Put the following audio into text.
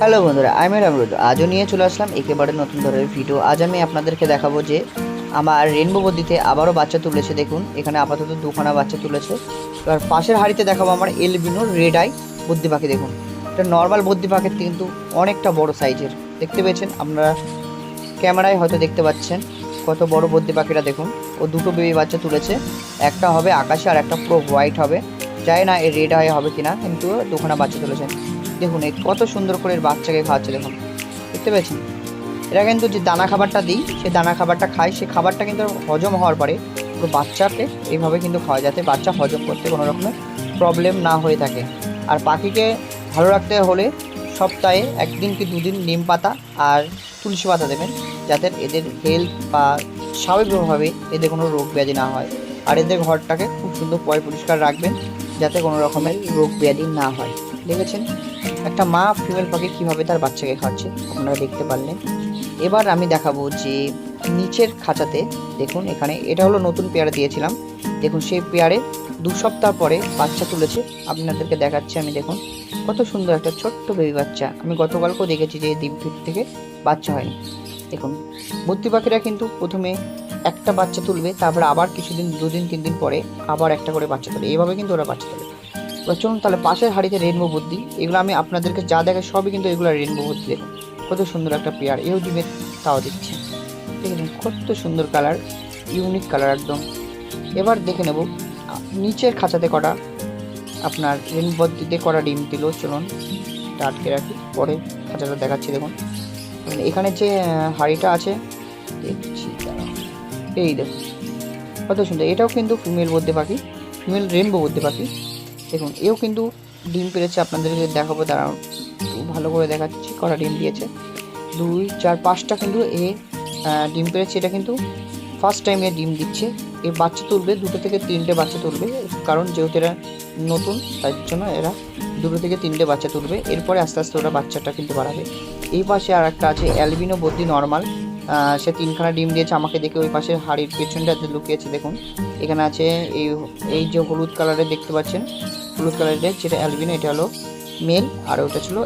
Hello বন্ধুরা আমি রামরুদ আজও নিয়ে চলে আসলাম একেবারে নতুন ধরনের ভিডিও আজ আমি আপনাদেরকে দেখাবো যে আমার রেনবো বদ্দিতে আবারও বাচ্চা তুলেছে, দেখুন, এখানে আপাতত দুখানা বাচ্চা তুলেছে। এবার পাশের হাড়িতে দেখাবো আমার এলবিনো রেড আই বদ্দি পাখি, দেখুন। এটা নর্মাল বদ্দি পাখির কিন্তু অনেকটা বড় সাইজের দেখতে পেয়েছেন আপনারা? ক্যামেরায় হয়তো দেখতে পাচ্ছেন কত বড় বদ্দি পাখিটা, দেখুন। ও দুটো বেবি বাচ্চা তুলেছে। একটা হবে আকাশে আর একটা পুরো হোয়াইট হবে। জানি না এর রেড আই হবে কিনা, কিন্তু দুখানা বাচ্চা তুলেছে। দেখুন, এই কত সুন্দর করে এর বাচ্চাকে খাওয়াচ্ছে, দেখুন। দেখতে পেয়েছেন? এরা কিন্তু যে দানা খাবারটা দিই, সে দানা খাবারটা খায়, সে খাবারটা কিন্তু হজম হওয়ার পরে পুরো বাচ্চাকে এইভাবে কিন্তু খাওয়া যাতে বাচ্চা হজম করতে কোনো রকমের প্রবলেম না হয়ে থাকে। আর পাখিকে ভালো রাখতে হলে সপ্তাহে একদিন কি দুদিন নিম পাতা আর তুলসী পাতা দেবেন, যাতে এদের হেলথ বা স্বাভাবিকভাবে এদের কোনো রোগ ব্যাধি না হয়। আর এদের ঘরটাকে খুব সুন্দর পয় পরিষ্কার রাখবেন। যাতে কোনো রকমের রোগ ব্যাধি না হয়। দেখেছেন? একটা মা ফিমেল পাখি কীভাবে তার বাচ্চাকে খাচ্ছে আপনারা দেখতে পারলেন। এবার আমি দেখাবো যে নিচের খাঁচাতে, দেখুন এখানে, এটা হলো নতুন পেয়ারা দিয়েছিলাম। দেখুন, সেই পেয়ারে দু সপ্তাহ পরে বাচ্চা তুলেছে। আপনাদেরকে দেখাচ্ছি আমি, দেখুন। কত সুন্দর একটা ছোট্ট বেবি বাচ্চা। আমি গতকালকেও দেখেছি যে ফিট থেকে বাচ্চা হয়নি। দেখুন, বুদ্ধি পাখিরা কিন্তু প্রথমে একটা বাচ্চা তুলবে, তারপরে আবার কিছুদিন, দুদিন তিন দিন পরে আবার একটা করে বাচ্চা তোলে। এইভাবে কিন্তু ওরা বাচ্চা তোলে। এবার চলুন তাহলে পাশের হাড়িতে রেনবো বুদ্ধি এগুলো আমি আপনাদেরকে যা দেখাই সবই কিন্তু এগুলো রেনবো বুদ্ধি দেখুন কত সুন্দর একটা পেয়ার। এও দিবে, তাও দিচ্ছে। দেখেছেন কত সুন্দর কালার ইউনিক কালার একদম। এবার দেখে নেব নিচের খাঁচাতে কটা আপনার রেনবো দিতে কটা ডিম দিল। চলুন আটকে রাখি। পরে খাঁচাটা দেখাচ্ছি, দেখুন। এখানে যে হাঁড়িটা আছে, দেখছি। এই দেখুন কত সুন্দর। এটাও কিন্তু ফিমেল বদ্যে পাখি ফিমেল রেনবো বদ্যে পাখি। দেখুন, এও কিন্তু ডিম পেরেছে আপনাদেরকে দেখাবো একটু ভালো করে দেখাচ্ছি, কটা ডিম দিয়েছে। দুই, চার, পাঁচটা কিন্তু এ ডিম পেরেছে, এটা কিন্তু ফার্স্ট টাইম এ ডিম দিচ্ছে। এ বাচ্চা তুলবে, দুটো থেকে তিনটে বাচ্চা তুলবে, কারণ যেহেতু এরা নতুন, তার জন্য এরা দুটো থেকে তিনটে বাচ্চা তুলবে। এরপরে আস্তে আস্তে ওরা বাচ্চাটা কিন্তু বাড়াবে। এই পাশে আর একটা আছে অ্যালবিনো বদ্যি নর্মাল সে তিনখানা ডিম দিয়েছে আমাকে দেখে ওই পাশে হাড়ির পেছনটাতে লুকিয়েছে, দেখুন। এখানে আছে এই এই যে হলুদ কালারের দেখতে পাচ্ছেন, হলুদ কালারের যেটা অ্যালবিন এটা হলো মেল আর ওটা ছিল